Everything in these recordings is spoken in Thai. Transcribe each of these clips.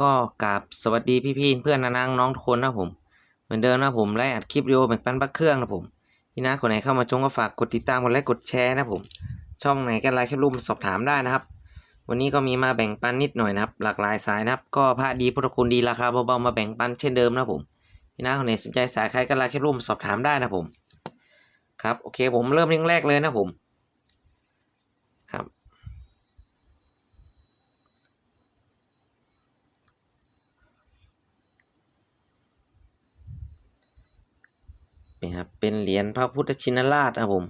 ก็กราบสวัสดีพี่ๆเพื่อนนางน้องทุกคนนะผม เหมือนเดิมนะผมไลฟ์อัดคลิปวิดีโอแบ่งปันพักเครื่องนะผมพี่นะคนไหนเข้ามาชมก็ฝากกดติดตามกดไลค์กดแชร์นะผม ช่องไหนก็ไลค์แคปรูปมสอบถามได้นะครับ วันนี้ก็มีมาแบ่งปันนิดหน่อยนะครับ หลากหลายสายนะครับ ก็ผ้าดีพุทธคุณดีราคาเบาๆมาแบ่งปันเช่นเดิมนะผมพี่นะคนไหนสนใจสายใครก็ไลค์แคปรูปมสอบถามได้นะผมครับโอเคผมเริ่มเรื่องแรกเลยนะผม นี่ครับเป็นเหรียญพระพุทธชินราชนะผม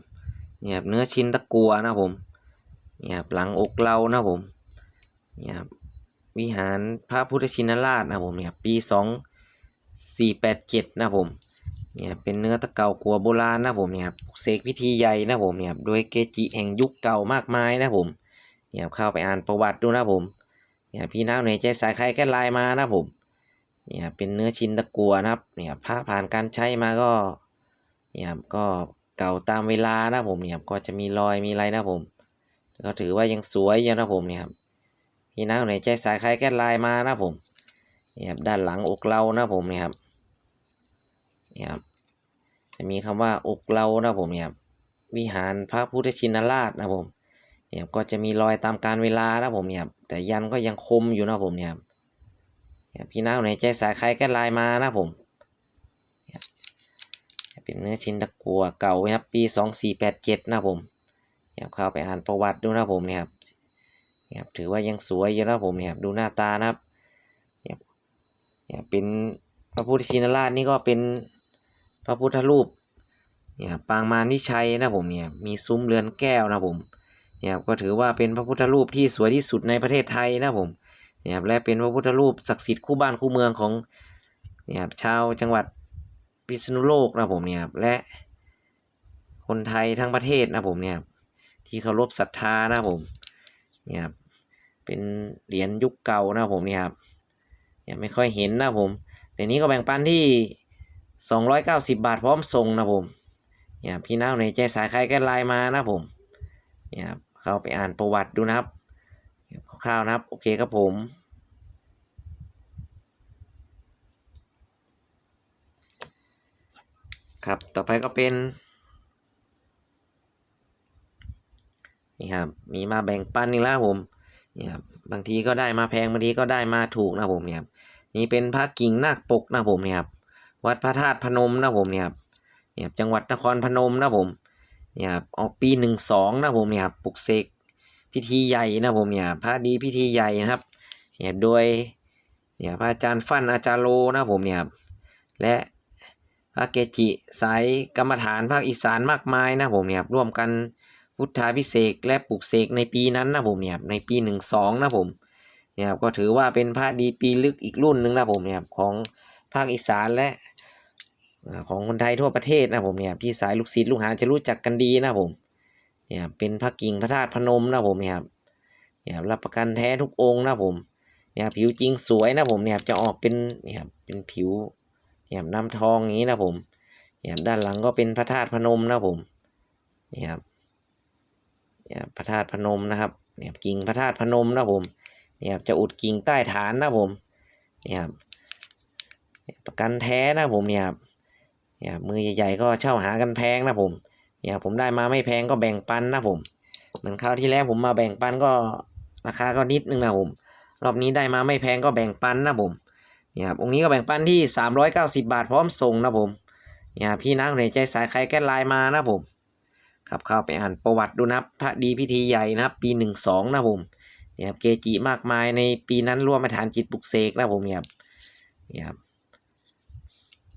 เนี่ยครับเนื้อชิ้นตะกัวนะผมเนี่ยครับหลังอกเรานะผมเนี่ยครับวิหารพระพุทธชินราชนะผมเนี่ยปีสองสี่แปดเจ็ดนะผมเนี่ยเป็นเนื้อตะเกากัวโบราณนะผมเนี่ยเสกพิธีใหญ่นะผมเนี่ยโดยเกจิแห่งยุคเก่ามากมายนะผมเนี่ยเข้าไปอ่านประวัติดูนะผมเนี่ยพี่น้าในใจสายใครแก้ลายมานะผมเนี่ยเป็นเนื้อชิ้นตะกัวนะครับเนี่ยพระผ่านการใช้มาก็ นี่ยครับก็เก่าตามเวลานะผมเนี่ยครับก็จะมีรอยมีอะไรนะผมก็ถือว่ายังสวยอยู่นะผมเนี่ยครับพี่น้าคนไหนใจสายใครแก้ลายมานะผมเนี่ยครับด้านหลังอกเรานะผมเนี่ยครับเนี่ยครับจะมีคำว่าอกเรานะผมเนี่ยครับวิหารพระพุทธชินราชนะผมเนี่ยครับก็จะมีรอยตามการเวลานะผมเนี่ยครับแต่ยันก็ยังคมอยู่นะผมเนี่ยครับพี่น้าคนไหนใจสายใครแก้ลายมานะผม เป็นเนื้อชิ้นตะกัวเก่านะครับปีสองสี่แปดเจ็ดนะผมเนี่ยครับเข้าไปอ่านประวัติดูนะผมเนี่ยครับนี่ยครับถือว่ายังสวยอยู่นะผมเนี่ยครับดูหน้าตานะครับเนี่ยเนี่ยเป็นพระพุทธชินราชนี่ก็เป็นพระพุทธรูปเนี่ยปางมารวิชัยนะผมเนี่ยมีซุ้มเรือนแก้วนะผมเนี่ยก็ถือว่าเป็นพระพุทธรูปที่สวยที่สุดในประเทศไทยนะผมเนี่ยและเป็นพระพุทธรูปศักดิ์สิทธิ์คู่บ้านคู่เมืองของเนี่ยชาวจังหวัด พิษณุโลกนะผมเนี่ยครับและคนไทยทั้งประเทศนะผมเนี่ยที่เคารพศรัทธานะผมเนี่ยเป็นเหรียญยุคเก่านะผมเนี่ยครับเนี่ยไม่ค่อยเห็นนะผมเดี๋ยวนี้ก็แบ่งปันที่ 290 บาทพร้อมส่งนะผมเนี่ยพี่น้าในใจสายใครก็ไลน์มานะผมเนี่ยเข้าไปอ่านประวัติดูนะครับคร่าวๆนะครับ โอเคครับผม ครับ ต่อไปก็เป็น นี่ครับ มีมาแบ่งปันอีกแล้วผมเนี่ยครับ บางทีก็ได้มาแพง บางทีก็ได้มาถูกนะผมเนี่ยครับ นี่เป็นพระกิ่งนาคปกนะผมเนี่ยครับ วัดพระธาตุพนมนะผมเนี่ยครับ เนี่ยจังหวัดนครพนมนะผม เนี่ยครับ ออกปีหนึ่งสองนะผมเนี่ยครับ ปลุกเสกพิธีใหญ่นะผมเนี่ย พระดีพิธีใหญ่นะครับ เนี่ย โดย เนี่ยพระอาจารย์ฟั่นอาจารย์โลนะผมเนี่ยครับ และ พระเกจิสายกรรมฐานภาคอีสานมากมายนะผมเนี่ยร่วมกันพุทธาพิเศษและปลุกเสกในปีนั้นนะผมเนี่ยในปีหนึ่งสองนะผมเนี่ยครับก็ถือว่าเป็นพระดีปีลึกอีกรุ่นหนึ่งนะผมเนี่ยของภาคอีสานและของคนไทยทั่วประเทศนะผมเนี่ยที่สายลูกศิษย์ลูกหาจะรู้จักกันดีนะผมเนี่ยเป็นพระกิ่งพระธาตุพนมนะผมเนี่ยครับเนี่ยรับประกันแท้ทุกองค์นะผมเนี่ยครับผิวจริงสวยนะผมเนี่ยจะออกเป็นเนี่ยเป็นผิว เนี่ยครับน้ำทองอย่างนี้นะผมเนี่ยครับด้านหลังก็เป็นพระธาตุพนมนะผมนี่ครับเนี่ยพระธาตุพนมนะครับเนี่ยครับกิ่งพระธาตุพนมนะผมเนี่ยครับจะอุดกิ่งใต้ฐานนะผมเนี่ยครับประกันแท้นะผมเนี่ยครับเนี่ยมือใหญ่ๆก็เช่าหากันแพงนะผมเนี่ยผมได้มาไม่แพงก็แบ่งปันนะผมเหมือนคราวที่แล้วผมมาแบ่งปันก็ราคาก็นิดนึงนะผมรอบนี้ได้มาไม่แพงก็แบ่งปันนะผม นี่ครับองค์นี้ก็แบ่งปันที่ 390 บาทพร้อมส่งนะผมนี่ครับพี่นักในใจสายใครแก้ไลน์มานะผมครับเข้าไปอ่านประวัติดูนะครับพระดีพิธีใหญ่นะครับ ปี 12 นะผมนี่ครับเกจิมากมายในปีนั้นร่วมมาฐานจิตปลุกเสกนะผมเนี่ยครับนี่ยครับ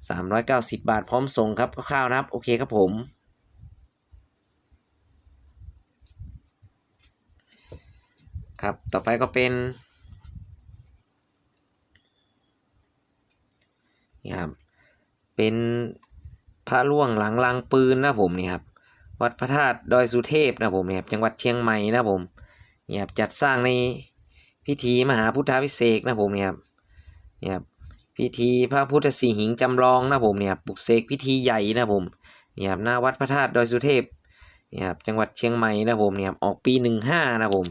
390บาทพร้อมส่งครับคร่าวๆนะครับ โอเคครับผม ครับต่อไปก็เป็น นี่ครับ เป็นพระล่วงหลังลางปืนนะผมนี่ครับ วัดพระธาตุดอยสุเทพนะผมเนี่ยครับจังหวัดเชียงใหม่นะผมนี่ครับจัดสร้างในพิธีมหาพุทธาพิเศษกนะผมเนี่ยครับนี่ครับพิธีพระพุทธสีหิงจำลองนะผมเนี่ยครับปลุกเสกพิธีใหญ่นะผมเนี่ยครับหน้าวัดพระธาตุดอยสุเทพเนี่ยครับจังหวัดเชียงใหม่นะผมเนี่ยครับออกปีหนึ่งห้านะผม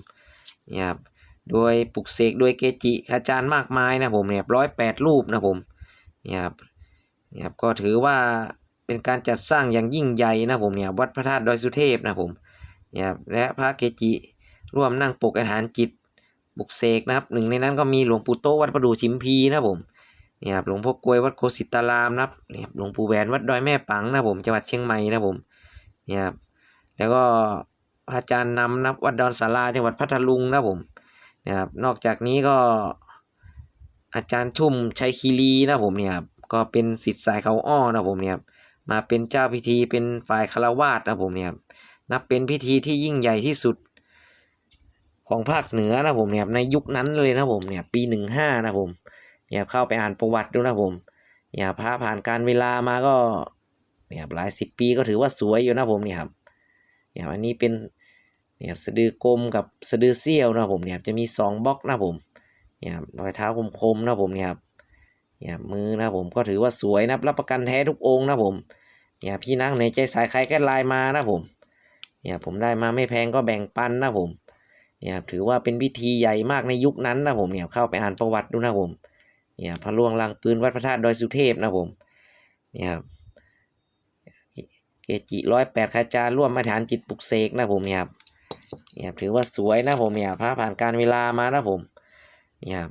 เนี่ยครับโดยปลุกเสกโดยเกจิอาจารย์มากมายนะผมเนี่ยร้อยแปดรูปนะผมเนี่ยครับเนี่ยครับก็ถือว่าเป็นการจัดสร้างอย่างยิ่งใหญ่นะผมเนี่ยวัดพระธาตุดอยสุเทพนะผมเนี่ยครับและพระเกจิร่วมนั่งปกอธิษฐานจิตปลุกเสกนะครับหนึ่งในนั้นก็มีหลวงปู่โตวัดประดู่ชิมพีนะผมเนี่ยครับหลวงพ่อกลวยวัดโคสิตารามนะครับเนี่ยครับหลวงปู่แหวนวัดดอยแม่ปังนะผมจังหวัดเชียงใหม่นะผมเนี่ยครับแล้วก็พระอาจารย์นำนะวัดดอนสาราจังหวัดพัทลุงนะผมนะครับนอกจากนี้ก็ อาจารย์ชุ่มชัยคีรีนะผมเนี่ยครับก็เป็นสิทธิ์สายเขาอ้อนะผมเนี่ยครับมาเป็นเจ้าพิธีเป็นฝ่ายคารวาสนะผมเนี่ยครับนับเป็นพิธีที่ยิ่งใหญ่ที่สุดของภาคเหนือนะผมเนี่ยในยุคนั้นเลยนะผมเนี่ยปีหนึ่งห้านะผมเนี่ยเข้าไปอ่านประวัติดูนะผมเนี่ยพระผ่านการเวลามาก็เนี่ยหลายสิบปีก็ถือว่าสวยอยู่นะผมเนี่ยครับเนี่ยอันนี้เป็นเนี่ยสะดือกลมกับสะดือเสี้ยวนะผมเนี่ยจะมีสองบล็อกนะผม เนี่ยครับรอยเท้าคมๆนะผมเนี่ยครับเนี่ยมือนะผมก็ถือว่าสวยนะรับประกันแท้ทุกองนะผมเนี่ยพี่นักในใจสายใครแก้ลายมานะผมเนี่ยผมได้มาไม่แพงก็แบ่งปันนะผมเนี่ยถือว่าเป็นพิธีใหญ่มากในยุคนั้นนะผมเนี่ยเข้าไปอ่านประวัติดูนะผมเนี่ยพระล่วงลังปืนวัดพระธาตุดอยสุเทพนะผมเนี่ยครับเกจิร้อยแปดคาจารร่วมมาฐานจิตปลุกเสกนะผมเนี่ยครับเนี่ยถือว่าสวยนะผมเนี่ยพระผ่านการเวลามานะผมเนี่ครับ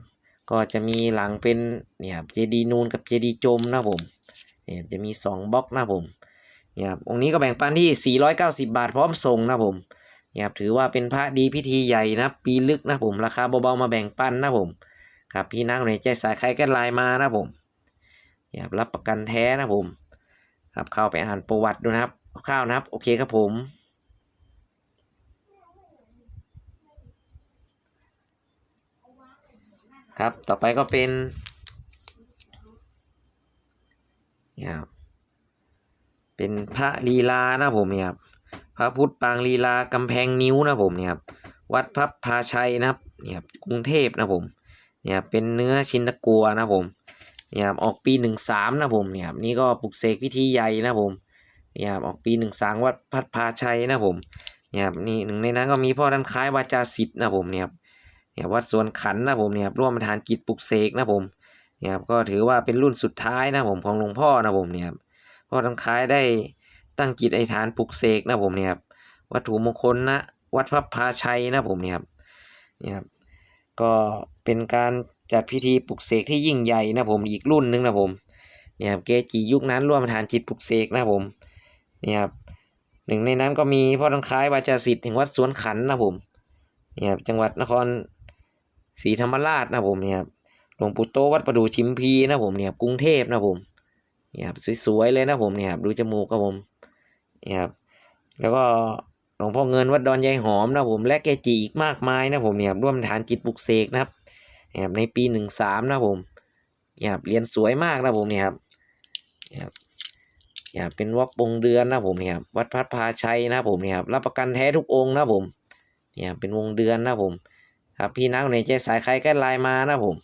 ก็จะมีหลังเป็นเนี่ยครับเจดีนูนกับเจดีจมนะผมเนี่ยจะมีสองบล็อกนะผมเนี่ยครับองค์นี้ก็แบ่งปันที่ 490 บาทพร้อมส่งนะผมเนี่ยครับถือว่าเป็นพระดีพิธีใหญ่นะปีลึกนะผมราคาเบาๆมาแบ่งปันนะผมครับพี่นักในใจสายใครแก้ลายมานะผมเนี่ยครับรับประกันแท้นะผมครับเข้าไปอ่านประวัติดูนะครับคร่าวนะครับ โอเคครับผม ครับ ต่อไปก็เป็นเนี่ยครับเป็นพระลีลานะผมเนี่ยครับพระพุทธปางลีลากำแพงนิ้วนะผมเนี่ยครับวัดพระพาชัยนะครับเนี่ยครับกรุงเทพนะผมเนี่ยเป็นเนื้อชินตะกัวนะผมเนี่ยครับออกปีหนึ่งสามนะผมเนี่ยครับนี่ก็ปลุกเสกพิธีใหญ่นะผมเนี่ยครับออกปีหนึ่งสามวัดพัดพาชัยนะผมเนี่ยครับนี่หนึ่งในนั้นก็มีพ่อท่านคล้ายวาจาสิทธ์นะผมเนี่ยครับ เนี่ยวัดสวนขันนะผมเนี่ยครับร่วมประธานกิจปลุกเสกนะผมเนี่ยครับก็ถือว่าเป็นรุ่นสุดท้ายนะผมของหลวงพ่อนะผมเนี่ยครับพ่อทำคล้ายได้ตั้งจิตอฐานปลุกเสกนะผมเนี่ยครับวัตถุมงคลนะวัดพระพาชัยนะผมเนี่ยครับเนี่ยครับก็เป็นการจัดพิธีปลุกเสกที่ยิ่งใหญ่นะผมอีกรุ่นหนึงนะผมเนี่ยครับเกจิยุคนั้นร่วมประธานจิตปลุกเสกนะผมเนี่ยครับหนึ่งในนั้นก็มีพ่อทำคล้ายวาจาสิทธิ์แห่งวัดสวนขันนะผมเนี่ยครับจังหวัดนคร ศรีธรรมราชนะผมเนี่ยครับหลวงปู่โตวัดประดู่ชิมพีนะผมเนี่ยครับกรุงเทพนะผมเนี่ยครับสวยๆเลยนะผมเนี่ยครับดูจมูกครับผมเนี่ยครับแล้วก็หลวงพ่อเงินวัดดอนยายหอมนะผมและเกจิอีกมากมายนะผมเนี่ยครับร่วมฐานจิตปลุกเสกนะครับเนี่ยครับในปีหนึ่งสามนะผมเนี่ยครับเรียนสวยมากนะผมเนี่ยครับเนี่ยครับเนี่ยเป็นวอกปงเดือนนะผมเนี่ยครับวัดพัดพาชัยนะผมเนี่ยครับรับประกันแท้ทุกองค์นะผมเนี่ยเป็นวงเดือนนะผม ครับพี่นักในใจสายใครแก้ไลน์มานะผม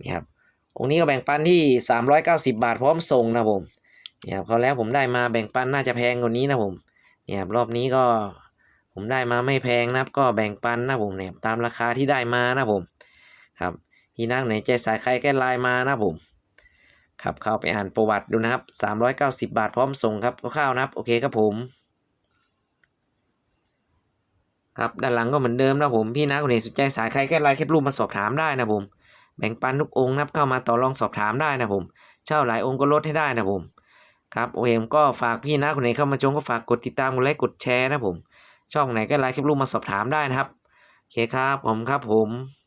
นี่ครับองค์นี้ก็แบ่งปันที่ 390 บาทพร้อมส่งนะผมนี่ครับเขาแล้วผมได้มาแบ่งปันน่าจะแพงกว่านี้นะผมนี่ครับรอบนี้ก็ผมได้มาไม่แพงนะครับก็แบ่งปันนะผมเนี่ยตามราคาที่ได้มานะผมครับพี่นักในใจสายใครแก้ไลน์มานะผมครับเข้าไปอ่านประวัติดูนะครับ 390 บาทพร้อมส่งครับคร่าวๆนะครับ โอเคครับผม ครับด้านหลังก็เหมือนเดิมนะผมพี่นักคนไหนสนใจสายใครแค่ไลน์แคปรูปมาสอบถามได้นะผมแบ่งปันทุกองค์นะครับเข้ามาต่อรองสอบถามได้นะผม เช่าหลายองค์ก็ลดให้ได้นะผมครับโอเคผมก็ฝากพี่นะคนไหนเข้ามาชมก็ฝากกดติดตามกดไลค์กดแชร์นะผมช่องไหนก็ไลค์แคปรูปมาสอบถามได้นะครับโอเคครับผมครับผม